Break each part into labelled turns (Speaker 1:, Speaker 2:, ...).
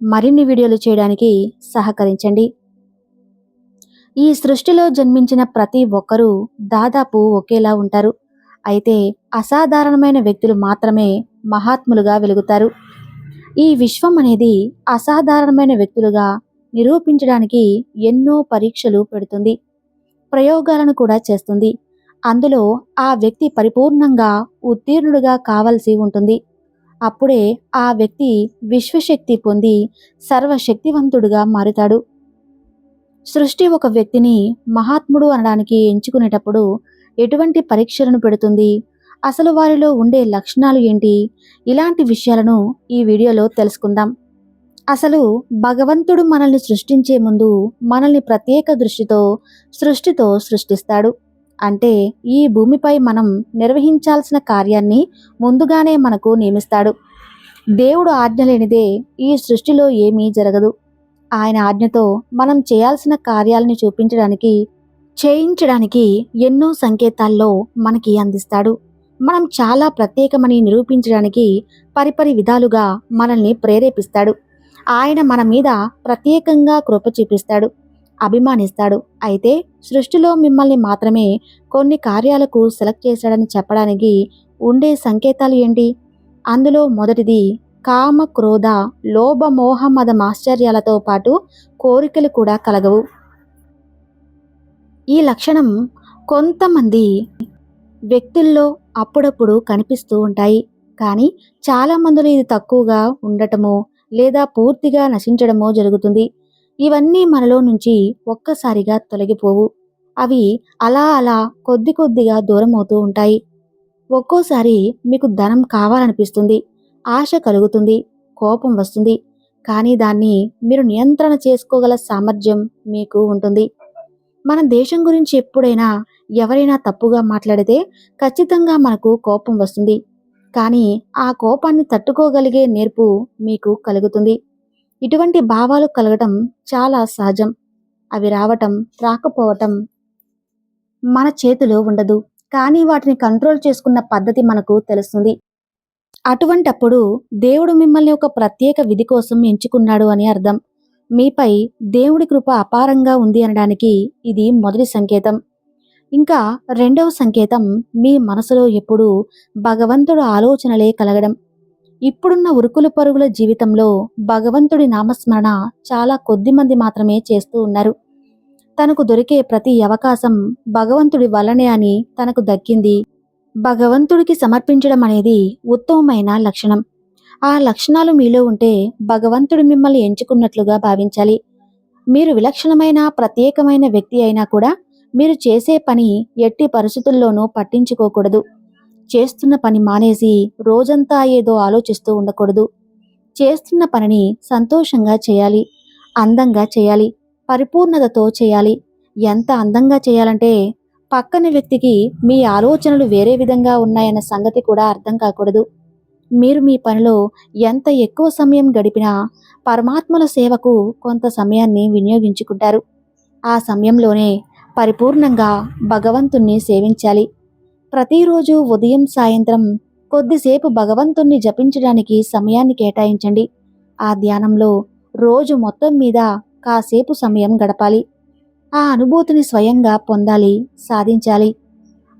Speaker 1: మరిన్ని వీడియోలు చేయడానికి సహకరించండి. ఈ సృష్టిలో జన్మించిన ప్రతి ఒక్కరూ దాదాపు ఒకేలా ఉంటారు. అయితే అసాధారణమైన వ్యక్తులు మాత్రమే మహాత్ములుగా వెలుగుతారు. ఈ విశ్వం అనేది అసాధారణమైన వ్యక్తులుగా నిరూపించడానికి ఎన్నో పరీక్షలు పెడుతుంది ప్రయోగాలను కూడా చేస్తుంది. అందులో ఆ వ్యక్తి పరిపూర్ణంగా ఉత్తీర్ణుడుగా కావలసి ఉంటుంది. అప్పుడే ఆ వ్యక్తి విశ్వశక్తి పొంది సర్వశక్తివంతుడుగా మారుతాడు. సృష్టి ఒక వ్యక్తిని మహాత్ముడు అనడానికి ఎంచుకునేటప్పుడు ఎటువంటి పరీక్షలను పెడుతుంది? అసలు వారిలో ఉండే లక్షణాలు ఏంటి? ఇలాంటి విషయాలను ఈ వీడియోలో తెలుసుకుందాం. అసలు భగవంతుడు మనల్ని సృష్టించే ముందు మనల్ని ప్రత్యేక దృష్టితో సృష్టితో సృష్టిస్తాడు. అంటే ఈ భూమిపై మనం నిర్వహించాల్సిన కార్యాన్ని ముందుగానే మనకు నియమిస్తాడు. దేవుడు ఆజ్ఞ లేనిదే ఈ సృష్టిలో ఏమీ జరగదు. ఆయన ఆజ్ఞతో మనం చేయాల్సిన కార్యాలని చూపించడానికి చేయించడానికి ఎన్నో సంకేతాల్లో మనకి అందిస్తాడు. మనం చాలా ప్రత్యేకమని నిరూపించడానికి పరిపరి విధాలుగా మనల్ని ప్రేరేపిస్తాడు. ఆయన మన మీద ప్రత్యేకంగా కృప చూపిస్తాడు. అభిమానిస్తాడు. అయితే సృష్టిలో మిమ్మల్ని మాత్రమే కొన్ని కార్యాలకు సెలెక్ట్ చేశాడని చెప్పడానికి ఉండే సంకేతాలు ఏంటి? అందులో మొదటిది కామ క్రోధ లోభ మోహ మద ఆశ్చర్యాలతో పాటు కోరికలు కూడా కలగవు. ఈ లక్షణం కొంతమంది వ్యక్తుల్లో అప్పుడప్పుడు కనిపిస్తూ ఉంటాయి. కానీ చాలా మందిలో ఇది తక్కువగా ఉండటమో లేదా పూర్తిగా నశించడమో జరుగుతుంది. ఇవన్నీ మనలో నుంచి ఒక్కసారిగా తొలగిపోవు. అవి అలా అలా కొద్ది కొద్దిగా దూరం అవుతూ ఉంటాయి. ఒక్కోసారి మీకు ధనం కావాలనిపిస్తుంది. ఆశ కలుగుతుంది. కోపం వస్తుంది. కానీ దాన్ని మీరు నియంత్రణ చేసుకోగల సామర్థ్యం మీకు ఉంటుంది. మన దేశం గురించి ఎప్పుడైనా ఎవరైనా తప్పుగా మాట్లాడితే ఖచ్చితంగా మనకు కోపం వస్తుంది. కానీ ఆ కోపాన్ని తట్టుకోగలిగే నేర్పు మీకు కలుగుతుంది. ఇటువంటి భావాలు కలగటం చాలా సహజం. అవి రావటం రాకపోవటం మన చేతిలో ఉండదు. కానీ వాటిని కంట్రోల్ చేసుకున్న పద్ధతి మనకు తెలుస్తుంది. అటువంటప్పుడు దేవుడు మిమ్మల్ని ఒక ప్రత్యేక విధి కోసం ఎంచుకున్నాడు అని అర్థం. మీపై దేవుడి కృప అపారంగా ఉంది అనడానికి ఇది మొదటి సంకేతం. ఇంకా రెండవ సంకేతం మీ మనసులో ఎప్పుడూ భగవంతుడు ఆలోచనలే కలగడం. ఇప్పుడున్న ఉరుకుల పరుగుల జీవితంలో భగవంతుడి నామస్మరణ చాలా కొద్ది మంది మాత్రమే చేస్తూ ఉన్నారు. తనకు దొరికే ప్రతి అవకాశం భగవంతుడి వల్లనే అని తనకు దక్కింది. భగవంతుడికి సమర్పించడం అనేది ఉత్తమమైన లక్షణం. ఆ లక్షణాలు మీలో ఉంటే భగవంతుడు మిమ్మల్ని ఎంచుకున్నట్లుగా భావించాలి. మీరు విలక్షణమైన ప్రత్యేకమైన వ్యక్తి అయినా కూడా మీరు చేసే పని ఎట్టి పరిస్థితుల్లోనూ పట్టించుకోకూడదు. చేస్తున్న పని మానేసి రోజంతా ఏదో ఆలోచిస్తూ ఉండకూడదు. చేస్తున్న పనిని సంతోషంగా చేయాలి అందంగా చేయాలి పరిపూర్ణతతో చేయాలి. ఎంత అందంగా చేయాలంటే పక్కన వ్యక్తికి మీ ఆలోచనలు వేరే విధంగా ఉన్నాయన్న సంగతి కూడా అర్థం కాకూడదు. మీరు మీ పనిలో ఎంత ఎక్కువ సమయం గడిపినా పరమాత్మల సేవకు కొంత సమయాన్ని వినియోగించుకుంటారు. ఆ సమయంలోనే పరిపూర్ణంగా భగవంతుణ్ణి సేవించాలి. ప్రతిరోజు ఉదయం సాయంత్రం కొద్దిసేపు భగవంతుణ్ణి జపించడానికి సమయాన్ని కేటాయించండి. ఆ ధ్యానంలో రోజు మొత్తం మీద కాసేపు సమయం గడపాలి. ఆ అనుభూతిని స్వయంగా పొందాలి సాధించాలి.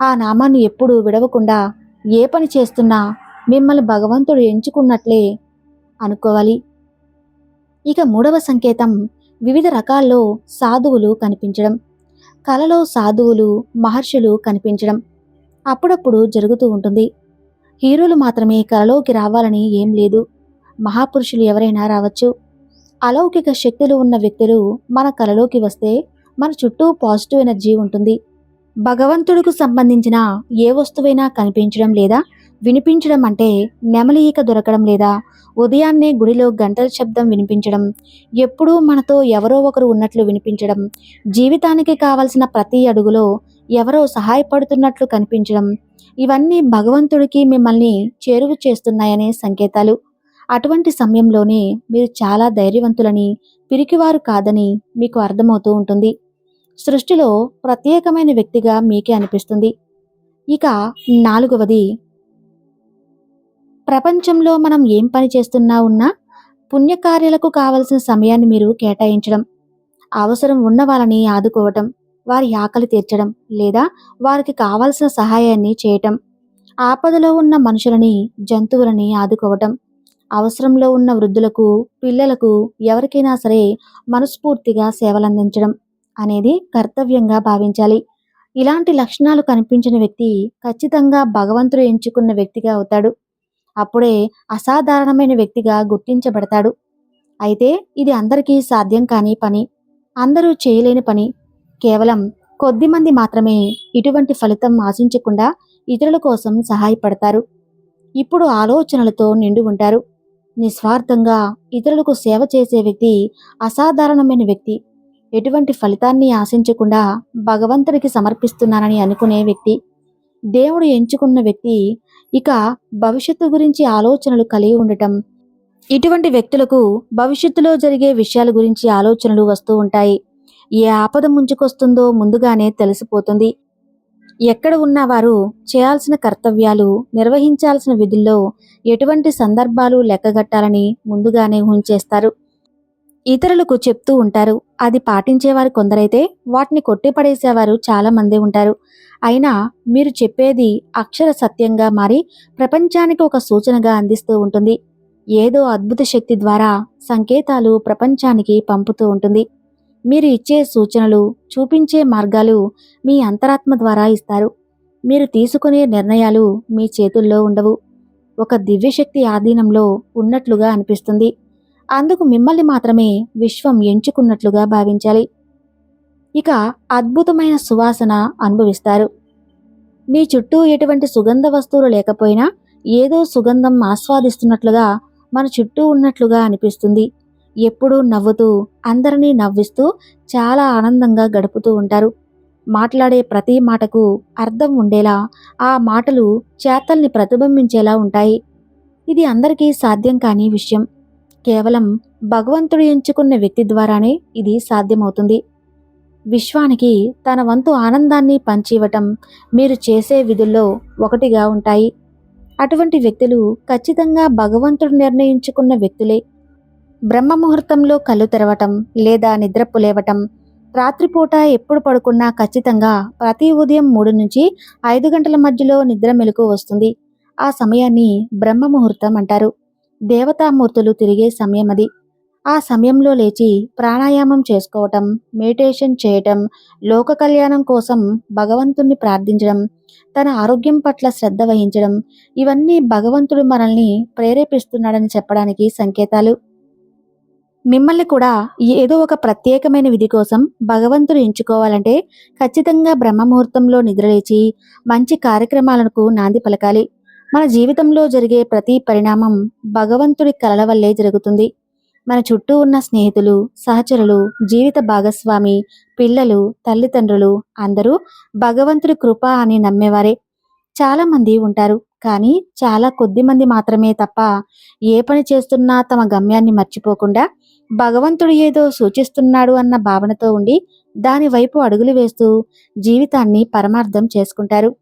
Speaker 1: ఆ నామాన్ని ఎప్పుడూ విడవకుండా ఏ పని చేస్తున్నా మిమ్మల్ని భగవంతుడు ఎంచుకున్నట్లే అనుకోవాలి. ఇక మూడవ సంకేతం వివిధ రకాల్లో సాధువులు కనిపించడం. కలలో సాధువులు మహర్షులు కనిపించడం. అప్పుడప్పుడు జరుగుతూ ఉంటుంది. హీరోలు మాత్రమే కలలోకి రావాలని ఏం లేదు. మహాపురుషులు ఎవరైనా రావచ్చు. అలౌకిక శక్తులు ఉన్న వ్యక్తులు మన కలలోకి వస్తే మన చుట్టూ పాజిటివ్ ఎనర్జీ ఉంటుంది. భగవంతుడికి సంబంధించిన ఏ వస్తువైనా కనిపించడం లేదా వినిపించడం అంటే నెమలిక దొరకడం లేదా ఉదయాన్నే గుడిలో గంటల శబ్దం వినిపించడం ఎప్పుడూ మనతో ఎవరో ఒకరు ఉన్నట్లు వినిపించడం జీవితానికి కావలసిన ప్రతి అడుగులో ఎవరో సహాయపడుతున్నట్లు కనిపించడం. ఇవన్నీ భగవంతుడికి మిమ్మల్ని చేరువ చేస్తున్నాయనే సంకేతాలు. అటువంటి సమయంలోనే మీరు చాలా ధైర్యవంతులని పిరికివారు కాదని మీకు అర్థమవుతూ ఉంటుంది. సృష్టిలో ప్రత్యేకమైన వ్యక్తిగా మీకే అనిపిస్తుంది. ఇక నాలుగవది. ప్రపంచంలో మనం ఏం పని చేస్తున్నా ఉన్నా పుణ్యకార్యాలకు కావలసిన సమయాన్ని మీరు కేటాయించడం. అవసరం ఉన్న వాళ్ళని ఆదుకోవటం. వారి ఆకలి తీర్చడం లేదా వారికి కావాల్సిన సహాయాన్ని చేయటం. ఆపదలో ఉన్న మనుషులని జంతువులని ఆదుకోవటం. అవసరంలో ఉన్న వృద్ధులకు పిల్లలకు ఎవరికైనా సరే మనస్ఫూర్తిగా సేవలందించడం అనేది కర్తవ్యంగా భావించాలి. ఇలాంటి లక్షణాలు కనిపించిన వ్యక్తి ఖచ్చితంగా భగవంతుడు ఎంచుకున్న వ్యక్తిగా అవుతాడు. అప్పుడే అసాధారణమైన వ్యక్తిగా గుర్తించబడతాడు. అయితే ఇది అందరికీ సాధ్యం కాని పని. అందరూ చేయలేని పని. కేవలం కొద్ది మంది మాత్రమే ఇటువంటి ఫలితం ఆశించకుండా ఇతరుల కోసం సహాయపడతారు. ఇప్పుడు ఆలోచనలతో నిండి ఉంటారు. నిస్వార్థంగా ఇతరులకు సేవ చేసే వ్యక్తి అసాధారణమైన వ్యక్తి. ఎటువంటి ఫలితాన్ని ఆశించకుండా భగవంతుడికి సమర్పిస్తున్నానని అనుకునే వ్యక్తి. దేవుడు ఎంచుకున్న వ్యక్తి ఇక భవిష్యత్తు గురించి ఆలోచనలు కలిగి ఉండటం. ఇటువంటి వ్యక్తులకు భవిష్యత్తులో జరిగే విషయాల గురించి ఆలోచనలు వస్తూ ఉంటాయి. ఏ ఆపద ముంచుకొస్తుందో ముందుగానే తెలిసిపోతుంది. ఎక్కడ ఉన్నవారు చేయాల్సిన కర్తవ్యాలు నిర్వహించాల్సిన విధుల్లో ఎటువంటి సందర్భాలు లెక్కగట్టాలని ముందుగానే ఊహించేస్తారు. ఇతరులకు చెప్తూ ఉంటారు. అది పాటించేవారు కొందరైతే వాటిని కొట్టిపడేసేవారు చాలా మంది ఉంటారు. అయినా మీరు చెప్పేది అక్షర సత్యంగా మారి ప్రపంచానికి ఒక సూచనగా అందిస్తూ ఉంటుంది. ఏదో అద్భుత శక్తి ద్వారా సంకేతాలు ప్రపంచానికి పంపుతూ ఉంటుంది. మీరు ఇచ్చే సూచనలు చూపించే మార్గాలు మీ అంతరాత్మ ద్వారా ఇస్తారు. మీరు తీసుకునే నిర్ణయాలు మీ చేతుల్లో ఉండవు. ఒక దివ్యశక్తి ఆధీనంలో ఉన్నట్లుగా అనిపిస్తుంది. అందుకు మిమ్మల్ని మాత్రమే విశ్వం ఎంచుకున్నట్లుగా భావించాలి. ఇక అద్భుతమైన సువాసన అనుభవిస్తారు. మీ చుట్టూ ఎటువంటి సుగంధ వస్తువులు లేకపోయినా ఏదో సుగంధం ఆస్వాదిస్తున్నట్లుగా మన చుట్టూ ఉన్నట్లుగా అనిపిస్తుంది. ఎప్పుడూ నవ్వుతూ అందరినీ నవ్విస్తూ చాలా ఆనందంగా గడుపుతూ ఉంటారు. మాట్లాడే ప్రతి మాటకు అర్థం ఉండేలా ఆ మాటలు చేతల్ని ప్రతిబింబించేలా ఉంటాయి. ఇది అందరికీ సాధ్యం కాని విషయం. కేవలం భగవంతుడు ఎంచుకున్న వ్యక్తి ద్వారానే ఇది సాధ్యమవుతుంది. విశ్వానికి తన వంతు ఆనందాన్ని పంచివ్వటం మీరు చేసే విధుల్లో ఒకటిగా ఉంటాయి. అటువంటి వ్యక్తులు ఖచ్చితంగా భగవంతుడు నిర్ణయించుకున్న వ్యక్తులే. బ్రహ్మ ముహూర్తంలో కళ్ళు తెరవటం లేదా నిద్రపు లేవటం రాత్రిపూట ఎప్పుడు పడుకున్నా ఖచ్చితంగా ప్రతి ఉదయం మూడు నుంచి ఐదు గంటల మధ్యలో నిద్ర మెలకు వస్తుంది. ఆ సమయాన్ని బ్రహ్మ ముహూర్తం అంటారు. దేవతామూర్తులు తిరిగే సమయం అది. ఆ సమయంలో లేచి ప్రాణాయామం చేసుకోవటం మెడిటేషన్ చేయటం లోక కళ్యాణం కోసం భగవంతుణ్ణి ప్రార్థించడం తన ఆరోగ్యం పట్ల శ్రద్ధ వహించడం ఇవన్నీ భగవంతుడు మనల్ని ప్రేరేపిస్తున్నాడని చెప్పడానికి సంకేతాలు. మిమ్మల్ని కూడా ఏదో ఒక ప్రత్యేకమైన విధి కోసం భగవంతుడు ఎంచుకోవాలంటే ఖచ్చితంగా బ్రహ్మముహూర్తంలో నిద్రలేచి మంచి కార్యక్రమాలకు నాంది పలకాలి. మన జీవితంలో జరిగే ప్రతి పరిణామం భగవంతుడి కలల వల్లే జరుగుతుంది. మన చుట్టూ ఉన్న స్నేహితులు సహచరులు జీవిత భాగస్వామి పిల్లలు తల్లిదండ్రులు అందరూ భగవంతుడి కృప అని నమ్మేవారే. చాలా మంది ఉంటారు. కానీ చాలా కొద్ది మంది మాత్రమే తప్ప ఏ పని చేస్తున్నా తమ గమ్యాన్ని మర్చిపోకుండా భగవంతుడు ఏదో సూచిస్తున్నాడు అన్న భావనతో ఉండి దాని వైపు అడుగులు వేస్తూ జీవితాన్ని పరమార్థం చేసుకుంటారు.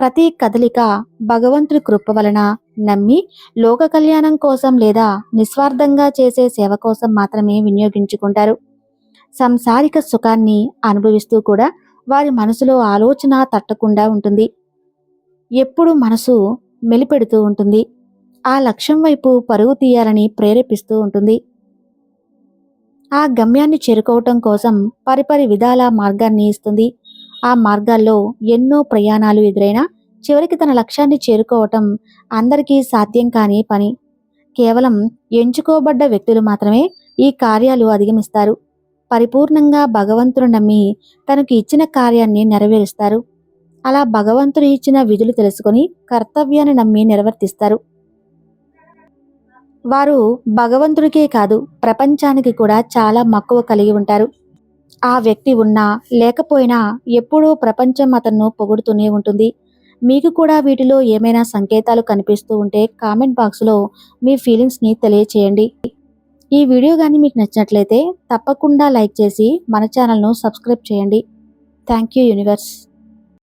Speaker 1: ప్రతి కదలిక భగవంతుడి కృప వలన నమ్మి లోక కళ్యాణం కోసం లేదా నిస్వార్థంగా చేసే సేవ కోసం మాత్రమే వినియోగించుకుంటారు. సంసారిక సుఖాన్ని అనుభవిస్తూ కూడా వారి మనసులో ఆలోచన తట్టకుండా ఉంటుంది. ఎప్పుడు మనసు మెలిపెడుతూ ఉంటుంది. ఆ లక్ష్యం వైపు పరుగు తీయాలని ప్రేరేపిస్తూ ఉంటుంది. ఆ గమ్యాన్ని చేరుకోవటం కోసం పరిపరి విధాల మార్గాన్ని ఇస్తుంది. ఆ మార్గాల్లో ఎన్నో ప్రయాణాలు ఎదురైనా చివరికి తన లక్ష్యాన్ని చేరుకోవటం అందరికీ సాధ్యం కాని పని. కేవలం ఎంచుకోబడ్డ వ్యక్తులు మాత్రమే ఈ కార్యాలు అధిగమిస్తారు. పరిపూర్ణంగా భగవంతుడు నమ్మి తనకు ఇచ్చిన కార్యాన్ని నెరవేరుస్తారు. అలా భగవంతుడు ఇచ్చిన విధులు తెలుసుకొని కర్తవ్యాన్ని నమ్మి నిర్వర్తిస్తారు. వారు భగవంతుడికే కాదు ప్రపంచానికి కూడా చాలా మక్కువ కలిగి ఉంటారు. ఆ వ్యక్తి ఉన్నా లేకపోయినా ఎప్పుడూ ప్రపంచం అతన్ను పొగుడుతూనే ఉంటుంది. మీకు కూడా వీటిలో ఏమైనా సంకేతాలు కనిపిస్తూ ఉంటే కామెంట్ బాక్స్లో మీ ఫీలింగ్స్ని తెలియచేయండి. ఈ వీడియో కానీ మీకు నచ్చినట్లయితే తప్పకుండా లైక్ చేసి మన ఛానల్ను సబ్స్క్రైబ్ చేయండి. Thank you universe.